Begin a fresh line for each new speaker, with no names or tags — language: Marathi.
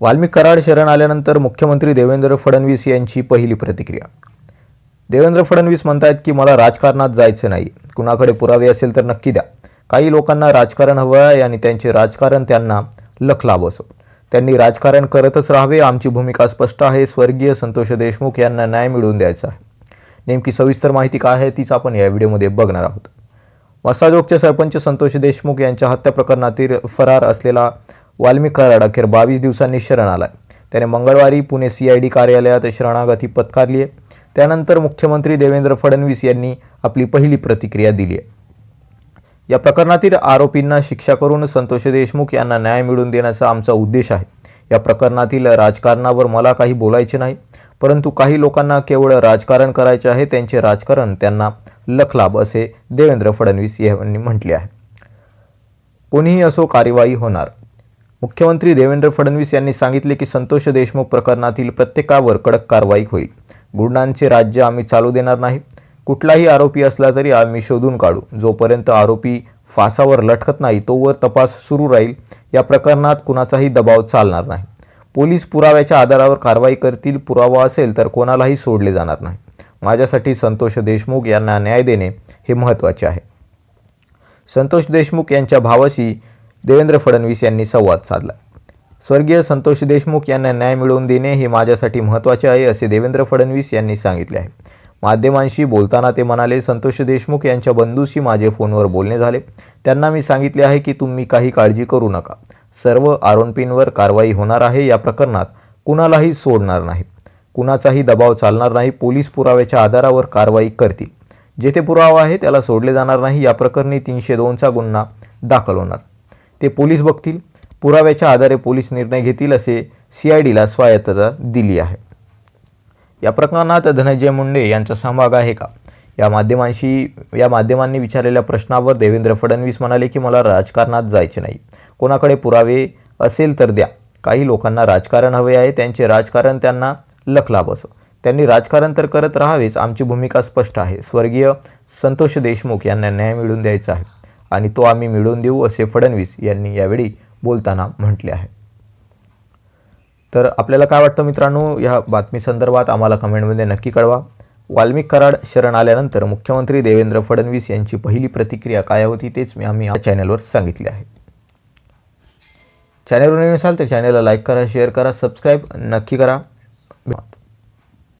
वाल्मिक कराड शरण आल्यानंतर मुख्यमंत्री देवेंद्र फडणवीस यांची पहिली प्रतिक्रिया. देवेंद्र फडणवीस म्हणतायत की मला राजकारणात जायचं नाही. कुणाकडे पुरावे असेल तर नक्की द्या. काही लोकांना राजकारण हवं आहे आणि त्यांचे राजकारण त्यांना लख लाभ असो त्यांनी राजकारण करतच राहावे. आमची भूमिका स्पष्ट आहे. स्वर्गीय संतोष देशमुख यांना न्याय मिळवून द्यायचा आहे. नेमकी सविस्तर माहिती काय आहे तीच आपण या व्हिडिओमध्ये बघणार आहोत. मसाजोगचे सरपंच संतोष देशमुख यांच्या हत्या प्रकरणातील फरार असलेला वाल्मिक कराड अखेर बावीस दिवसांनी शरण आलाय त्याने मंगळवारी पुणे सी आय डी कार्यालयात शरणागती पत्कारली आहे त्यानंतर मुख्यमंत्री देवेंद्र फडणवीस यांनी आपली पहिली प्रतिक्रिया दिली आहे या प्रकरणातील आरोपींना शिक्षा करून संतोष देशमुख यांना न्याय मिळवून देण्याचा आमचा उद्देश आहे. या प्रकरणातील राजकारणावर मला काही बोलायचे नाही परंतु काही लोकांना केवळ राजकारण करायचे आहे त्यांचे राजकारण त्यांना लखलाभ असे देवेंद्र फडणवीस यांनी म्हटले आहे. कोणीही असो कार्यवाही होणार. मुख्यमंत्री देवेंद्र फडणवीस यांनी सांगितले की संतोष देशमुख प्रकरणातील प्रत्येकावर कडक कारवाई होईल. गुंडांचे राज्य आम्ही चालू देणार नाही. कुठलाही आरोपी असला तरी आम्ही शोधून काढू. जोपर्यंत आरोपी फासावर लटकत नाही तोवर तपास सुरू राहील. या प्रकरणात कुणाचाही दबाव चालणार नाही. पोलीस पुराव्याच्या आधारावर कारवाई करतील पुरावा असेल तर कोणालाही सोडले जाणार नाही. माझ्यासाठी संतोष देशमुख यांना न्याय देणे हे महत्त्वाचे आहे. संतोष देशमुख यांच्या भावाशी देवेंद्र फडणवीस यांनी संवाद साधला. स्वर्गीय संतोष देशमुख यांना न्याय मिळवून देणे हे माझ्यासाठी महत्त्वाचे आहे असे देवेंद्र फडणवीस यांनी सांगितले आहे. माध्यमांशी बोलताना ते म्हणाले संतोष देशमुख यांच्या बंधूशी माझे फोनवर बोलणे झाले. त्यांना मी सांगितले आहे की तुम्ही काही काळजी करू नका. सर्व आरोपींवर कारवाई होणार आहे या प्रकरणात कुणालाही सोडणार नाही. कुणाचाही दबाव चालणार नाही. पोलीस पुराव्याच्या आधारावर कारवाई करतील. जेथे पुरावा आहे त्याला सोडले जाणार नाही. या प्रकरणी तीनशे दोनचा गुन्हा दाखल होणार. ते पोलीस बघतील. पुराव्याच्या आधारे पोलीस निर्णय घेतील असे सी आय डीला स्वायत्तता दिली आहे. या प्रकरणात धनंजय मुंडे यांचा सहभाग आहे का? या माध्यमांशी या माध्यमांनी विचारलेल्या प्रश्नावर देवेंद्र फडणवीस म्हणाले की मला राजकारणात जायचे नाही. कोणाकडे पुरावे असेल तर द्या. काही लोकांना राजकारण हवे आहे. त्यांचे राजकारण त्यांना लखलाभ असो त्यांनी राजकारण तर करत राहावेच. आमची भूमिका स्पष्ट आहे. स्वर्गीय संतोष देशमुख यांना न्याय मिळवून द्यायचा आहे. आणि तो आम्ही मिळवून देऊ असे फडणवीस यांनी यावेळी बोलताना म्हटले आहे. तर आपल्याला काय वाटतं मित्रांनो? या बातमीसंदर्भात आम्हाला कमेंटमध्ये नक्की कळवा. वाल्मिक कराड शरण आल्यानंतर मुख्यमंत्री देवेंद्र फडणवीस यांची पहिली प्रतिक्रिया काय होती तेच मी आम्ही या चॅनलवर सांगितले आहे. चॅनलवर नवीन असाल तर चॅनलला लाईक करा शेअर करा सबस्क्राईब नक्की करा.